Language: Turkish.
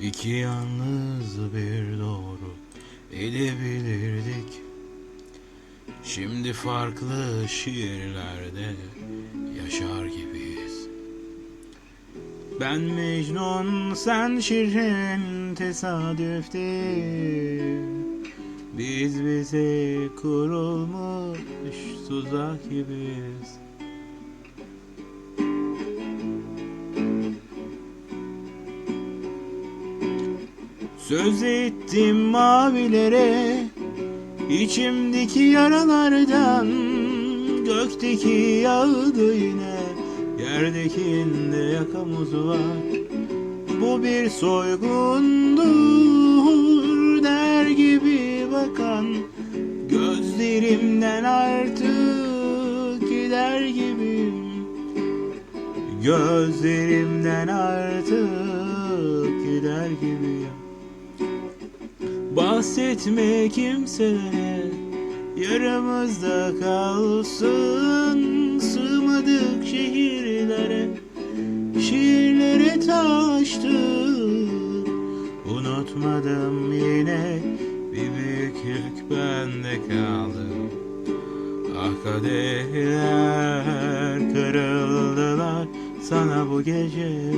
İki yalnız bir doğru edebilirdik. Şimdi farklı şiirlerde yaşar gibiyiz. Ben Mecnun sen Şirin tesadüftü Biz bize kurulmuş tuzak gibiyiz Söz ettim mavilere içimdeki yaralardan Gökteki yağdı yine Yerdekinde yakamız var. Bu bir soygundur Der gibi bakan Gözlerimden artık gider gibi Gözlerimden artık Bahsetme kimselere Yaramızda kalsın. Sığmadık şehirlere Şiirlere taştık Unutmadım yine Bir büyük yük bende kaldı. Ah kadehler kırıldılar sana bu gece